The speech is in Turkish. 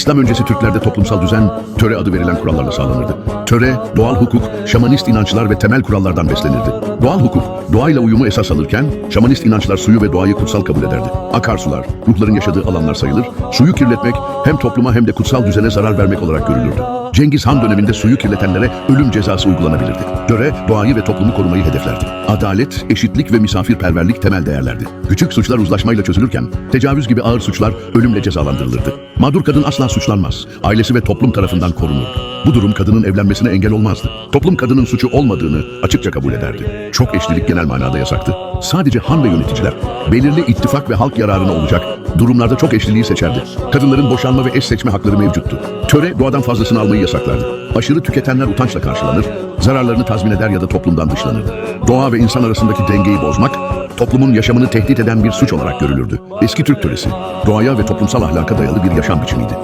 İslam öncesi Türklerde toplumsal düzen, töre adı verilen kurallarla sağlanırdı. Töre, doğal hukuk, şamanist inançlar ve temel kurallardan beslenirdi. Doğal hukuk, doğayla uyumu esas alırken, şamanist inançlar suyu ve doğayı kutsal kabul ederdi. Akarsular, ruhların yaşadığı alanlar sayılır, suyu kirletmek hem topluma hem de kutsal düzene zarar vermek olarak görülürdü. Cengiz Han döneminde suyu kirletenlere ölüm cezası uygulanabilirdi. Töre, doğayı ve toplumu korumayı hedeflerdi. Adalet, eşitlik ve misafirperverlik temel değerlerdi. Küçük suçlar uzlaşmayla çözülürken, tecavüz gibi ağır suçlar ölümle cezalandırılırdı. Mağdur kadın asla suçlanmaz, ailesi ve toplum tarafından korunur. Bu durum kadının evlenmesine engel olmazdı. Toplum kadının suçu olmadığını açıkça kabul ederdi. Çok eşlilik genel manada yasaktı. Sadece han ve yöneticiler, belirli ittifak ve halk yararına olacak durumlarda çok eşliliği seçerdi. Kadınların boşanma ve eş seçme hakları mevcuttu. Töre doğadan fazlasını almayı yasaklardı. Aşırı tüketenler utançla karşılanır, zararlarını tazmin eder ya da toplumdan dışlanırdı. Doğa ve insan arasındaki dengeyi bozmak, toplumun yaşamını tehdit eden bir suç olarak görülürdü. Eski Türk töresi, doğaya ve toplumsal ahlaka dayalı bir yaşam biçimiydi.